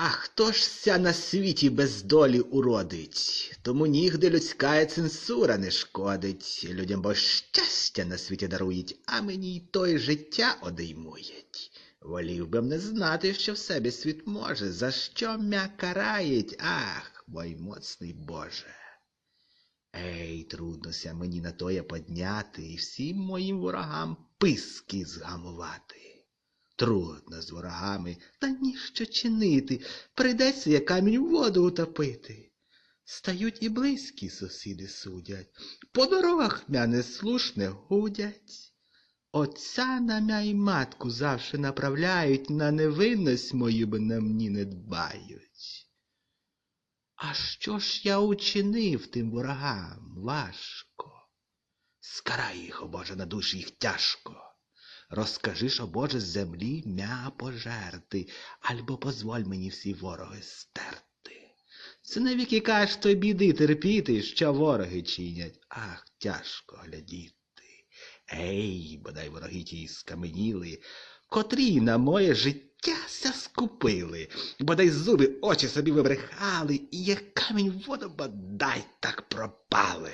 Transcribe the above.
А хто ж ся на світі без долі уродить? Тому нігде людська цензура не шкодить. Людям бо щастя на світі дарують, а мені й той життя одіймують. Волів би не знати, що в себе світ може, за що м'я карають, ах, мой моцний Боже. Ей, труднося мені на тоє подняти і всім моїм ворогам писки згамувати. Трудно з ворогами, та ніщо чинити, прийдеться я камінь в воду утопити. Стають і близькі сусіди судять, по дорогах мя неслушне гудять. Отця на мя й матку завше направляють, на невинність мою б на мені не дбають. А що ж я учинив тим ворогам важко? Скарай їх, о Боже, на душі їх тяжко. Розкажи о Боже, землі м'я пожерти, альбо позволь мені всі вороги стерти. Це навіки каш той біди терпіти, що вороги чинять. Ах, тяжко глядіти. Ей, бодай вороги ті скаменіли, котрі на моє життя ся скупили, бодай зуби очі собі вибрехали, і як камінь воду бодай так пропали.